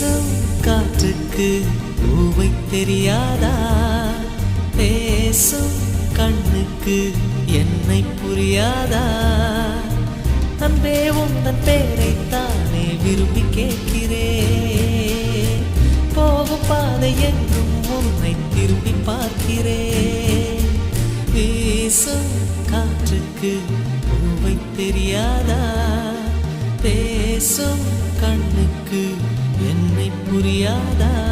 வீசும் காற்றுக்கு பூவை தெரியாதா? பேசும் கண்ணுக்கு என்னை புரியாதா? அன்பே உந்தன் பேரை தானே விரும்பி கேட்கிறேன் போகும் பாதை எங்கும் உன்னை திரும்பி பார்க்கிறேன் வீசும் காற்றுக்கு பூவை தெரியாதா? பேசும் கண்ணுக்கு guriada.